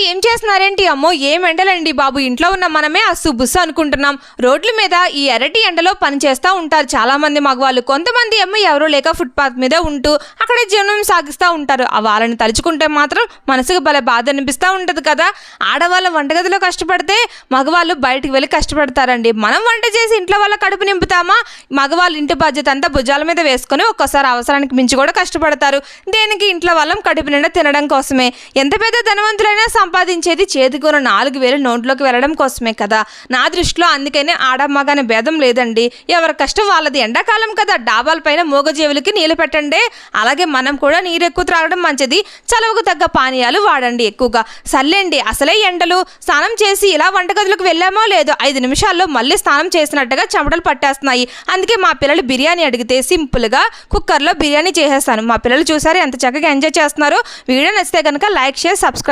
ఏం చేస్తున్నారేంటి? అమ్మో ఏం ఎండలండి బాబు? ఇంట్లో ఉన్న మనమే అస్సు బుస్సు అనుకుంటున్నాం. రోడ్ల మీద ఈ ఎరటి ఎండలో పని చేస్తూ ఉంటారు చాలా మంది మగవాళ్ళు. కొంతమంది అమ్మ ఎవరో లేక ఫుట్పాత్ మీద ఉంటూ అక్కడే జీవనం సాగిస్తూ ఉంటారు. ఆ వాళ్ళని తలుచుకుంటే మాత్రం మనసుకు భలే బాధ అనిపిస్తూ ఉంటుంది కదా? ఆడవాళ్ళ వంటగదిలో కష్టపడితే మగవాళ్ళు బయటికి వెళ్ళి కష్టపడతారండి. మనం వంట చేసి ఇంట్లో వాళ్ళ కడుపు నింపుతామా? మగవాళ్ళు ఇంటి బాధ్యత అంతా భుజాల మీద వేసుకొని ఒక్కోసారి అవసరానికి మించి కూడా కష్టపడతారు. దేనికి ఇంట్లో వాళ్ళం కడుపు నిండా తినడం కోసమే. ఎంత పెద్ద ధనవంతులైనా సంపాదించేది చేతికున్న నాలుగు వేలు నోట్లోకి వెళ్ళడం కోసమే కదా. నా దృష్టిలో అందుకనే ఆడమ్మగా అనే భేదం లేదండి. ఎవరి కష్టం వాళ్ళది. ఎండాకాలం కదా. డాబాల పైన మూగజీవులకి నీళ్ళు పెట్టండి. అలాగే మనం కూడా నీరు ఎక్కువ త్రాగడం మంచిది. చలవకు తగ్గ పానీయాలు వాడండి ఎక్కువగా. సర్లేండి అసలే ఎండలు. స్నానం చేసి ఇలా వంటగదిలోకి వెళ్ళామో లేదో ఐదు నిమిషాల్లో మళ్ళీ స్నానం చేసినట్టుగా చెమటలు పట్టేస్తున్నాయి. అందుకే మా పిల్లలు బిర్యానీ అడిగితే సింపుల్గా కుక్కర్లో బిర్యానీ చేసేస్తాను. మా పిల్లలు చూసారు ఎంత చక్కగా ఎంజాయ్ చేస్తున్నారు. వీడియో నచ్చితే కనుక లైక్ షేర్ సబ్స్క్రైబ్